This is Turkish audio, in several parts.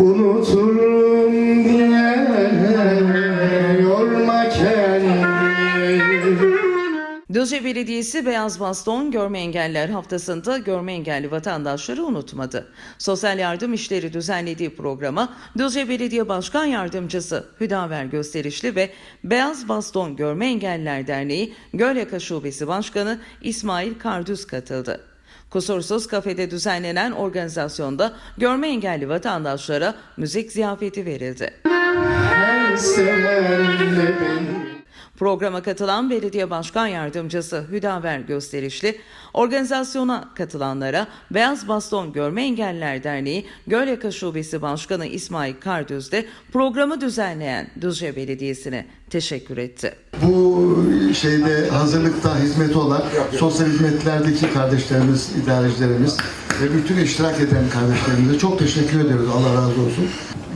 Unuturum diye yorma kendini Düzce Belediyesi Beyaz Baston Görme Engelliler Haftası'nda görme engelli vatandaşları unutmadı. Sosyal yardım işleri düzenlediği programa Düzce Belediye Başkan Yardımcısı Hüdaver Gösterişli ve Beyaz Baston Görme Engelliler Derneği Gölyaka Şubesi Başkanı İsmail Kardüz katıldı. Kusursuz kafede düzenlenen organizasyonda görme engelli vatandaşlara müzik ziyafeti verildi. Programa katılan Belediye Başkan Yardımcısı Hüdaver Gösterişli, organizasyona katılanlara Beyaz Baston Görme Engelliler Derneği Gölyaka Şubesi Başkanı İsmail Kardüz de programı düzenleyen Düzce Belediyesi'ne teşekkür etti. Bu şeyde hazırlıkta hizmeti olan sosyal hizmetlerdeki kardeşlerimiz, idarecilerimiz ve bütün iştirak eden kardeşlerimize çok teşekkür ediyoruz. Allah razı olsun.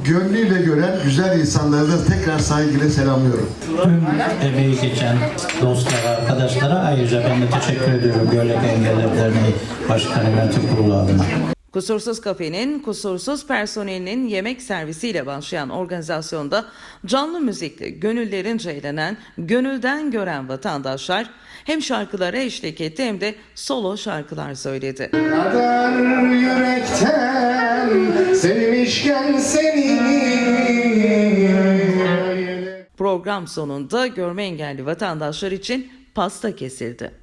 Gönlüyle gören güzel insanları da tekrar saygıyla selamlıyorum. Tüm emeği geçen dostlara, arkadaşlara ayrıca ben de teşekkür ediyorum Göllek Engelliler Derneği Başkanı Yönetim Kurulu adına. Kusursuz Kafe'nin kusursuz personelinin yemek servisiyle başlayan organizasyonda canlı müzikle gönüllerince eğlenen, gönülden gören vatandaşlar hem şarkılara eşlik etti hem de solo şarkılar söyledi. kadar yürekten sevmişken seni Program sonunda görme engelli vatandaşlar için pasta kesildi.